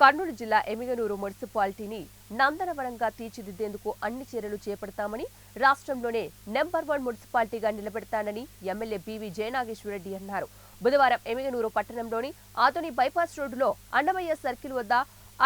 కర్నూలు జిల్లా ఎమిగనూరు మున్సిపాలిటీని నందనవనంగా తీర్చిదిద్దేందుకు అన్ని చర్యలు చేపడతామని రాష్ట్రంలోనే నెంబర్ వన్ మున్సిపాలిటీగా నిలబెడతానని ఎమ్మెల్యే బీవీ జయనాగేశ్వరరెడ్డి అన్నారు. బుధవారం ఎమిగనూరు పట్టణంలోని ఆదోని బైపాస్ రోడ్డులో అన్నమయ్య సర్కిల్ వద్ద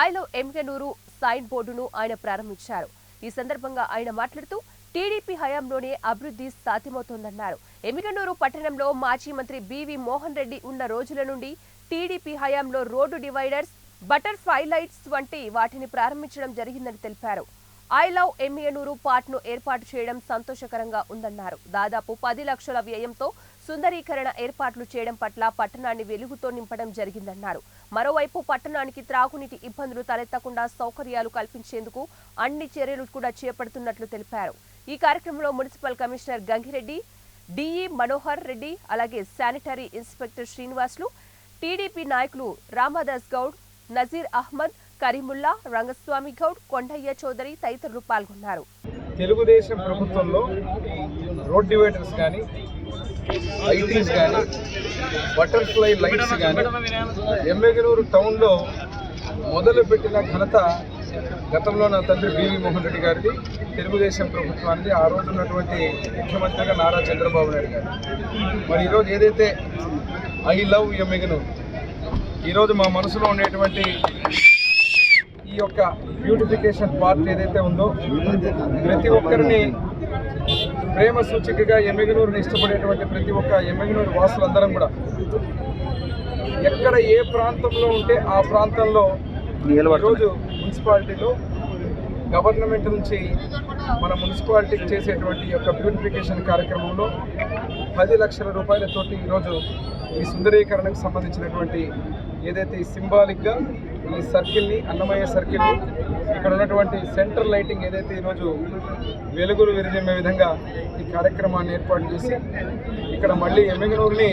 ఐ లవ్ ఎమిగనూరు సైన్ బోర్డును ఆయన ప్రారంభించారు. ఈ సందర్భంగా ఆయన మాట్లాడుతూ టీడీపీ హయాంలోనే అభివృద్ధి సాధ్యమవుతోందన్నారు. ఎమిగనూరు పట్టణంలో మాజీ మంత్రి బీవీ మోహన్ రెడ్డి ఉన్న రోజుల నుండి టీడీపీ హయాంలో రోడ్డు డివైడర్స్ బటర్ఫ్లై లైట్స్ వంటి వాటిని ప్రారంభించడం జరిగిందని తెలిపారు. ఐ లవ్ ఎంఏనూరు పార్ట్ను ఏర్పాటు చేయడం సంతోషకరంగా ఉందన్నారు. దాదాపు పది లక్షల వ్యయంతో సుందరీకరణ ఏర్పాట్లు చేయడం పట్ల పట్టణాన్ని వెలుగుతో నింపడం జరిగిందన్నారు. మరోవైపు పట్టణానికి త్రాగునీటి ఇబ్బందులు తలెత్తకుండా సౌకర్యాలు కల్పించేందుకు అన్ని చర్యలు కూడా చేపడుతున్నట్లు తెలిపారు. ఈ కార్యక్రమంలో municipal commissioner Gangireddy DE Manohar Reddy అలాగే శానిటరీ ఇన్స్పెక్టర్ శ్రీనివాసులు టీడీపీ నాయకులు రామాదాస్ గౌడ్ నజీర్ అహ్మద్ కరీముల్లా రంగస్వామి గౌడ్ కొండయ్య చౌదరి తదితరులు పాల్గొన్నారు. తెలుగుదేశం ప్రభుత్వంలో రోడ్ డివైడర్స్ కానీ లైటింగ్స్ కానీ బటర్ఫ్లై లైట్స్ కానీ ఎమ్మెగనూరు టౌన్లో మొదలుపెట్టిన ఘనత గతంలో నా తండ్రి బివి మోహన్ రెడ్డి గారిది. తెలుగుదేశం ప్రభుత్వానికి ఆ రోజు ఉన్నటువంటి ముఖ్యమంత్రిగా నారా చంద్రబాబు నాయుడు గారు. మరి ఈరోజు ఏదైతే ఐ లవ్ ఎమ్మెగనూరు ఈరోజు మా మనసులో ఉండేటువంటి ఈ యొక్క బ్యూటిఫికేషన్ పార్ట్ ఏదైతే ఉందో ప్రతి ఒక్కరిని ప్రేమ సూచికగా ఎమ్మెగనూరుని ఇష్టపడేటువంటి ప్రతి ఒక్క ఎమ్మెగనూరు వాసులందరం కూడా ఎక్కడ ఏ ప్రాంతంలో ఉంటే ఆ ప్రాంతంలో ఈరోజు మున్సిపాలిటీలో గవర్నమెంట్ నుంచి మన మున్సిపాలిటీకి చేసేటువంటి యొక్క బ్యూటిఫికేషన్ కార్యక్రమంలో పది లక్షల రూపాయలతోటి ఈరోజు ఈ సుందరీకరణకు సంబంధించినటువంటి ఏదైతే సింబాలిక్గా ఈ సర్కిల్ని అన్నమయ్య సర్కిల్ని ఇక్కడ ఉన్నటువంటి సెంట్రల్ లైటింగ్ ఏదైతే ఈరోజు వెలుగులు విరిజమ్మే విధంగా ఈ కార్యక్రమాన్ని ఏర్పాటు చేసి ఇక్కడ మళ్ళీ ఎమ్మెగనూరుని